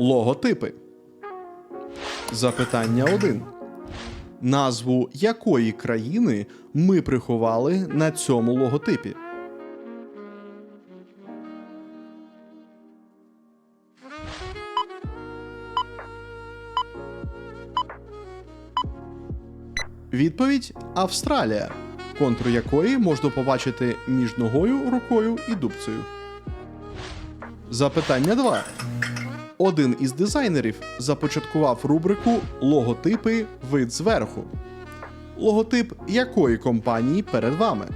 Логотипи. Запитання 1. Назву якої країни ми приховали на цьому логотипі? Відповідь Австралія, контур якої можна побачити між ногою, рукою і дубцею. Запитання 2. Один із дизайнерів започаткував рубрику Логотипи вид зверху. Логотип якої компанії перед вами?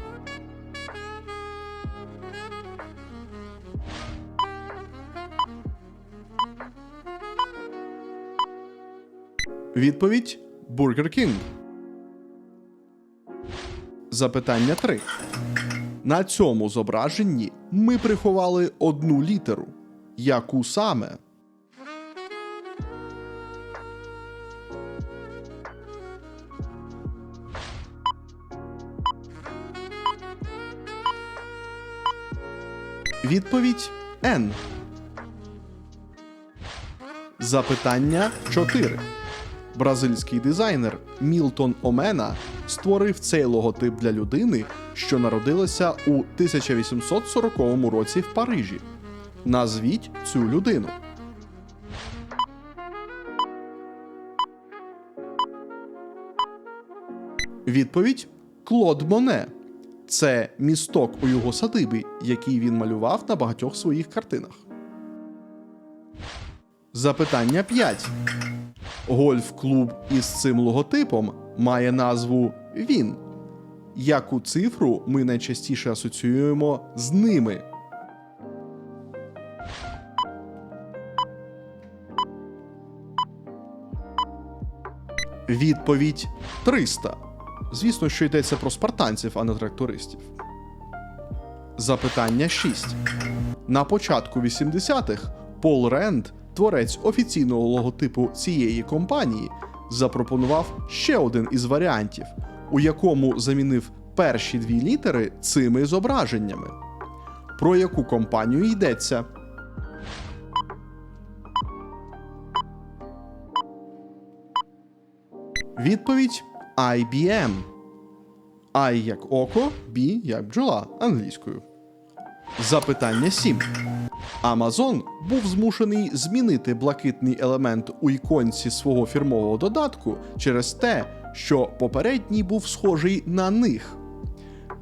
Відповідь Burger King. Запитання 3. На цьому зображенні ми приховали одну літеру. Яку саме? Відповідь N. Запитання 4. Бразильський дизайнер Мілтон Омена створив цей логотип для людини, що народилася у 1840 році в Парижі. Назвіть цю людину. Відповідь Клод Моне. Це місток у його садибі, який він малював на багатьох своїх картинах. Запитання 5. Гольф-клуб із цим логотипом має назву Він. Яку цифру ми найчастіше асоціюємо з ними? Відповідь 300. Звісно, що йдеться про спартанців, а не трактористів. Запитання 6. На початку 80-х Пол Ренд, творець офіційного логотипу цієї компанії, запропонував ще один із варіантів, у якому замінив перші дві літери цими зображеннями. Про яку компанію йдеться? Відповідь IBM. I як око, B як бджола англійською. Запитання 7. Amazon був змушений змінити блакитний елемент у іконці свого фірмового додатку через те, що попередній був схожий на них.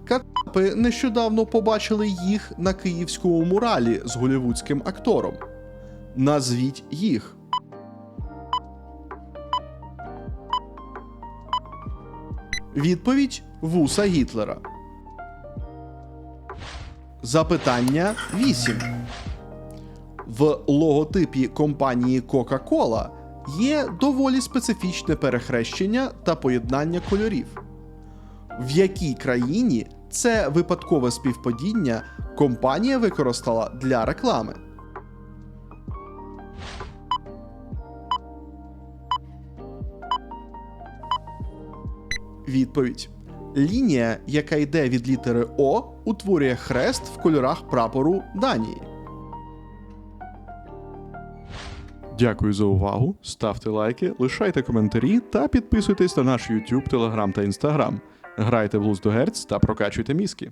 Кацапи нещодавно побачили їх на київському муралі з голівудським актором. Назвіть їх. Відповідь вуса Гітлера. Запитання 8. В логотипі компанії Coca-Cola є доволі специфічне перехрещення та поєднання кольорів. В якій країні це випадкове співпадіння компанія використала для реклами? Відповідь. Лінія, яка йде від літери О, утворює хрест в кольорах прапору Данії. Дякую за увагу. Ставте лайки, лишайте коментарі та підписуйтесь на наш YouTube, Telegram та Instagram. Грайте в Луз до Герц та прокачуйте мізки.